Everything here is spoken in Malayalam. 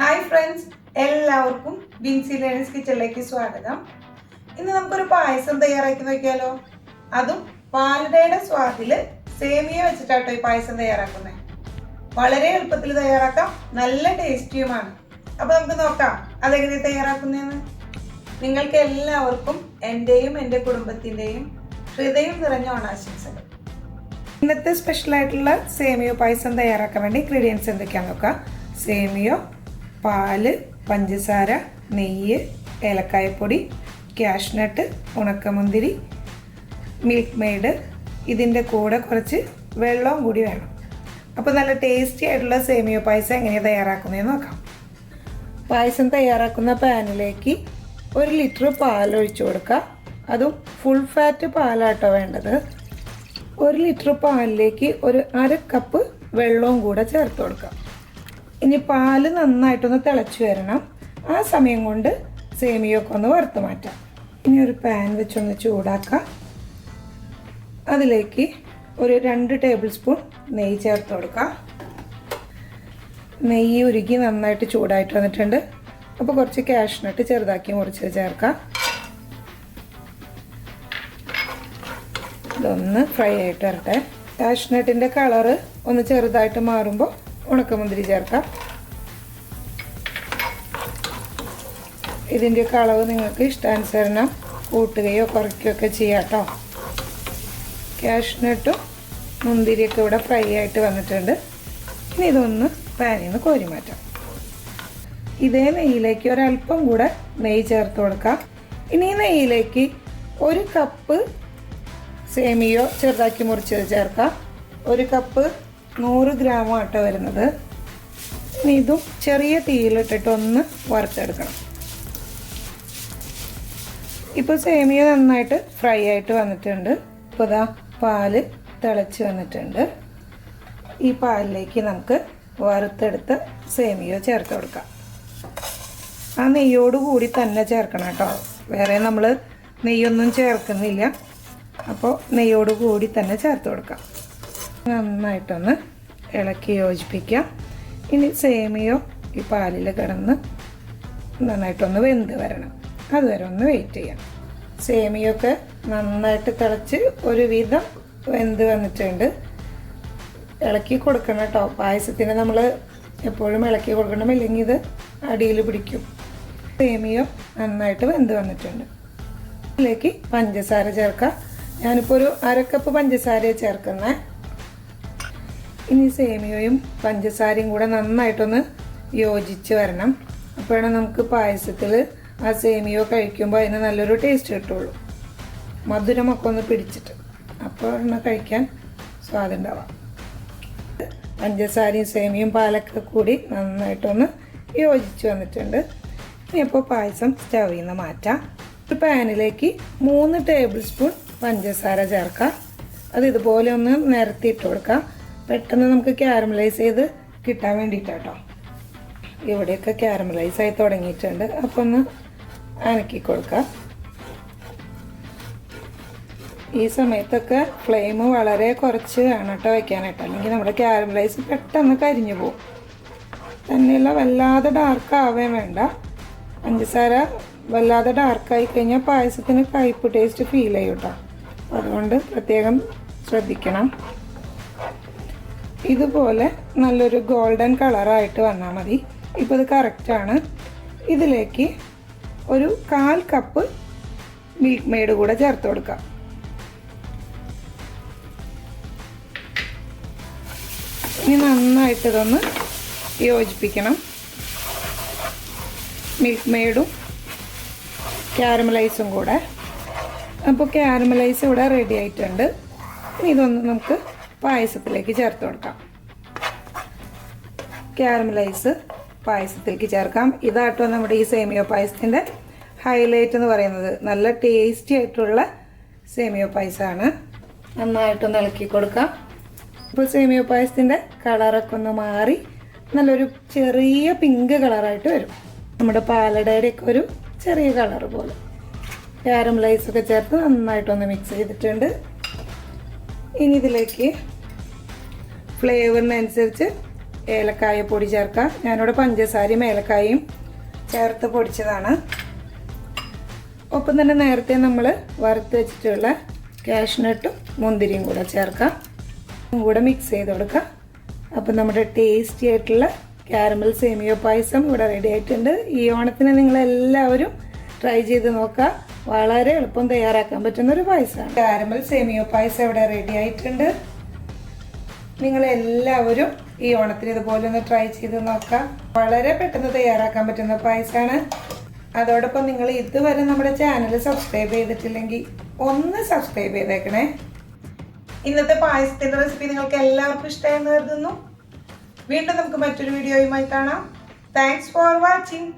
ഹായ് ഫ്രണ്ട്സ് എല്ലാവർക്കും ബിൻസി ലേണേഴ്സ് കിച്ചണിലേക്ക് സ്വാഗതം. ഇന്ന് നമുക്കൊരു പായസം തയ്യാറാക്കി നോക്കിയാലോ? അതും പാലടയുടെ സ്വാദിൽ സേമിയ വെച്ചിട്ടാട്ടോ ഈ പായസം തയ്യാറാക്കുന്നത് വളരെ എളുപ്പത്തിൽ തയ്യാറാക്കാം നല്ല ടേസ്റ്റിയുമാണ്. അപ്പൊ നമുക്ക് നോക്കാം അതെങ്ങനെ തയ്യാറാക്കുന്നതെന്ന് നിങ്ങൾക്ക് എല്ലാവർക്കും എന്റെയും എന്റെ കുടുംബത്തിന്റെയും ഹൃദയം നിറഞ്ഞ ഓണാശംസകൾ. ഇന്നത്തെ സ്പെഷ്യലായിട്ടുള്ള സേമിയോ പായസം തയ്യാറാക്കാൻ വേണ്ടി ഇൻഗ്രീഡിയൻസ് എന്തൊക്കെയാണെന്ന് നോക്കാം. സേമിയോ പാൽ പഞ്ചസാര നെയ്യ് ഏലക്കായപ്പൊടി ക്യാഷ്നട്ട് ഉണക്കമുന്തിരി മിൽക്ക് മെയ്ഡ്. ഇതിന്റെ കൂടെ കുറച്ച് വെള്ളവും കൂടി വേണം. അപ്പോൾ നല്ല ടേസ്റ്റി ആയിട്ടുള്ള സേമിയോ പായസം എങ്ങനെയാണ് തയ്യാറാക്കുന്നതെന്ന് നോക്കാം. പായസം തയ്യാറാക്കുന്ന പാനിലേക്ക് ഒരു ലിറ്റർ പാൽ ഒഴിച്ചു കൊടുക്കുക. അതും ഫുൾ ഫാറ്റ് പാലാട്ടോ വേണ്ടത്. ഒരു ലിറ്റർ പാലിലേക്ക് ഒരു അര കപ്പ് വെള്ളവും കൂടെ ചേർത്ത് കൊടുക്കാം ഇനി പാൽ നന്നായിട്ടൊന്ന് തിളച്ചു വരണം. ആ സമയം കൊണ്ട് സേമിയൊക്കെ ഒന്ന് വറുത്ത് മാറ്റാം. ഇനി ഒരു പാൻ വെച്ചൊന്ന് ചൂടാക്കാം. അതിലേക്ക് ഒരു രണ്ട് ടേബിൾ സ്പൂൺ നെയ്യ് ചേർത്ത് കൊടുക്കാം. നെയ്യ് ഉരുകി നന്നായിട്ട് ചൂടായിട്ട് വന്നിട്ടുണ്ട്. അപ്പോൾ കുറച്ച് കാഷ്നട്ട് ചെറുതാക്കി മുറിച്ച് ചേർക്കാം. ഇതൊന്ന് ഫ്രൈ ആയിട്ട് വരട്ടെ. കാഷ്നട്ടിന്റെ കളറ് ഒന്ന് ചെറുതായിട്ട് മാറുമ്പോൾ ഉണക്കമുന്തിരി ചേർക്കാം. ഇതിന്റെ അളവ് നിങ്ങൾക്ക് ഇഷ്ടാനുസരണം കൂട്ടുകയോ കുറയ്ക്കുകയോ ഒക്കെ ചെയ്യാം കേട്ടോ കാഷ്നട്ടും മുന്തിരിയൊക്കെ ഇവിടെ ഫ്രൈ ആയിട്ട് വന്നിട്ടുണ്ട്. ഇനി ഇതൊന്ന് പാനിൽ നിന്ന് കോരി മാറ്റാം. ഇതേ നെയ്യിലേക്ക് ഒരല്പം കൂടെ നെയ്യ് ചേർത്ത് കൊടുക്കാം. ഇനി നെയ്യിലേക്ക് ഒരു കപ്പ് സേമിയോ ചെറുതാക്കി മുറിച്ചത് ചേർക്കാം. ഒരു കപ്പ് നൂറ് ഗ്രാം ആട്ട വരുന്നത്. ഇനി ഇതും ചെറിയ തീയിലിട്ടിട്ട് ഒന്ന് വറുത്തെടുക്കണം. ഇപ്പോൾ സേമിയ നന്നായിട്ട് ഫ്രൈ ആയിട്ട് വന്നിട്ടുണ്ട്. ഇപ്പോൾ ഇതാ പാൽ തിളച്ച് വന്നിട്ടുണ്ട്. ഈ പാലിലേക്ക് നമുക്ക് വറുത്തെടുത്ത് സേമിയ ചേർത്ത് കൊടുക്കാം. ആ നെയ്യോട് കൂടി തന്നെ ചേർക്കണം കേട്ടോ. വേറെ നമ്മൾ നെയ്യൊന്നും ചേർക്കുന്നില്ല. അപ്പോൾ നെയ്യോട് കൂടി തന്നെ ചേർത്ത് കൊടുക്കാം. നന്നായിട്ടൊന്ന് ഇളക്കി യോജിപ്പിക്കാം ഇനി സേമിയോ ഈ പാലിൽ കിടന്ന് നന്നായിട്ടൊന്ന് വെന്ത് വരണം. അതുവരെ ഒന്ന് വെയിറ്റ് ചെയ്യാം. സേമിയൊക്കെ നന്നായിട്ട് തിളച്ച് ഒരുവിധം വെന്ത് വന്നിട്ടുണ്ട്. ഇളക്കി കൊടുക്കണം കേട്ടോ. പായസത്തിന് നമ്മൾ എപ്പോഴും ഇളക്കി കൊടുക്കണം ഇല്ലെങ്കിൽ ഇത് അടിയിൽ പിടിക്കും. സേമിയോ നന്നായിട്ട് വെന്ത് വന്നിട്ടുണ്ട്. ഇതിലേക്ക് പഞ്ചസാര ചേർക്കാം. ഞാനിപ്പോൾ ഒരു അരക്കപ്പ് പഞ്ചസാര ചേർക്കുന്നത് ഇനി സേമിയയും പഞ്ചസാരയും കൂടെ നന്നായിട്ടൊന്ന് യോജിച്ച് വരണം. അപ്പോഴാണ് നമുക്ക് പായസത്തിൽ ആ സേമിയോ കഴിക്കുമ്പോൾ അതിന് നല്ലൊരു ടേസ്റ്റ് കിട്ടുള്ളൂ. മധുരമൊക്കെ ഒന്ന് പിടിച്ചിട്ട്. അപ്പോൾ കഴിക്കാൻ സ്വാദുണ്ടാവാം പഞ്ചസാരയും സേമിയും പാലൊക്കെ കൂടി നന്നായിട്ടൊന്ന് യോജിച്ച് വന്നിട്ടുണ്ട്. ഇനി അപ്പോൾ പായസം സ്റ്റവിൽ നിന്ന് മാറ്റാം. ഒരു പാനിലേക്ക് മൂന്ന് ടേബിൾ സ്പൂൺ പഞ്ചസാര ചേർക്കാം. അത് ഇതുപോലെ ഒന്ന് നിരത്തിയിട്ട് കൊടുക്കാം. പെട്ടെന്ന് നമുക്ക് ക്യാരമലൈസ് ചെയ്ത് കിട്ടാൻ വേണ്ടിയിട്ടാട്ടോ. ഇവിടെയൊക്കെ ക്യാരമലൈസ് ആയി തുടങ്ങിയിട്ടുണ്ട്. അപ്പോൾ ഒന്ന് അനക്കി കൊടുക്കാം. ഈ സമയത്തൊക്കെ ഫ്ലെയിം വളരെ കുറച്ച് വേണം കേട്ടോ വയ്ക്കാനായിട്ട് അല്ലെങ്കിൽ നമ്മുടെ ക്യാരമലൈസ് പെട്ടെന്ന് കരിഞ്ഞു പോകും തന്നെയല്ല വല്ലാതെ ഡാർക്ക് ആവേ വേണ്ട. പഞ്ചസാര വല്ലാതെ ഡാർക്കായി കഴിഞ്ഞാൽ പായസത്തിന് കയ്പ് ടേസ്റ്റ് ഫീൽ ചെയ്യും കേട്ടോ അതുകൊണ്ട് പ്രത്യേകം ശ്രദ്ധിക്കണം. ഇതുപോലെ നല്ലൊരു ഗോൾഡൻ കളറായിട്ട് വന്നാൽ മതി. ഇപ്പോൾ ഇത് കറക്റ്റാണ് ഇതിലേക്ക് ഒരു കാൽ കപ്പ് മിൽക്ക് മെയ്ഡ് കൂടെ ചേർത്ത് കൊടുക്കാം. ഇനി നന്നായിട്ട് ഇതൊന്ന് യോജിപ്പിക്കണം. മിൽക്ക് മെയ്ഡും ക്യാരമലൈസും കൂടെ. അപ്പോൾ ക്യാരമലൈസ് ഇവിടെ റെഡി ആയിട്ടുണ്ട്. ഇനി ഇതൊന്ന് നമുക്ക് പായസത്തിലേക്ക് ചേർത്ത് കൊടുക്കാം. ക്യാരമലൈസ് പായസത്തിലേക്ക് ചേർക്കാം. ഇതാട്ടോ നമ്മുടെ ഈ സേമിയോ പായസത്തിന്റെ ഹൈലൈറ്റ് എന്ന് പറയുന്നത്. നല്ല ടേസ്റ്റി ആയിട്ടുള്ള സേമിയോ പായസമാണ് നന്നായിട്ടൊന്ന് ഇളക്കി കൊടുക്കാം. ഇപ്പോൾ സേമിയോ പായസത്തിന്റെ കളറൊക്കെ ഒന്ന് മാറി നല്ലൊരു ചെറിയ പിങ്ക് കളറായിട്ട് വരും. നമ്മുടെ പാലടയുടെയൊക്കെ ഒരു ചെറിയ കളർ പോലെ. ക്യാരം ഒക്കെ ചേർത്ത് നന്നായിട്ടൊന്ന് മിക്സ് ചെയ്തിട്ടുണ്ട്. ഇനി ഇതിലേക്ക് ഫ്ലേവറിനനുസരിച്ച് ഏലക്കായ പൊടി ചേർക്കാം. ഞാനിവിടെ പഞ്ചസാരയും ഏലക്കായയും ചേർത്ത് പൊടിച്ചതാണ്. ഒപ്പം തന്നെ നേരത്തെ നമ്മൾ വറുത്ത് വെച്ചിട്ടുള്ള കാഷ്നട്ടും മുന്തിരിയും കൂടെ ചേർക്കാം. കൂടെ മിക്സ് ചെയ്ത് കൊടുക്കാം. അപ്പം നമ്മുടെ ടേസ്റ്റി ആയിട്ടുള്ള കാരമൽ സേമിയോ പായസം ഇവിടെ റെഡി ആയിട്ടുണ്ട്. ഈ ഓണത്തിന് നിങ്ങളെല്ലാവരും ട്രൈ ചെയ്ത് നോക്കുക. വളരെ എളുപ്പം തയ്യാറാക്കാൻ പറ്റുന്ന ഒരു പായസമാണ്. കാരമൽ സേമിയോ പായസം ഇവിടെ റെഡി ആയിട്ടുണ്ട്. നിങ്ങളെല്ലാവരും ഈ ഓണത്തിന് ഇതുപോലെ ഒന്ന് ട്രൈ ചെയ്ത് നോക്കാം. വളരെ പെട്ടെന്ന് തയ്യാറാക്കാൻ പറ്റുന്ന പായസമാണ് അതോടൊപ്പം നിങ്ങൾ ഇതുവരെ നമ്മുടെ ചാനൽ സബ്സ്ക്രൈബ് ചെയ്തിട്ടില്ലെങ്കിൽ ഒന്ന് സബ്സ്ക്രൈബ് ചെയ്തേക്കണേ. ഇന്നത്തെ പായസത്തിന്റെ റെസിപ്പി നിങ്ങൾക്ക് എല്ലാവർക്കും ഇഷ്ടമായെന്ന് കരുതുന്നു. വീണ്ടും നമുക്ക് മറ്റൊരു വീഡിയോയുമായി കാണാം. Thanks for watching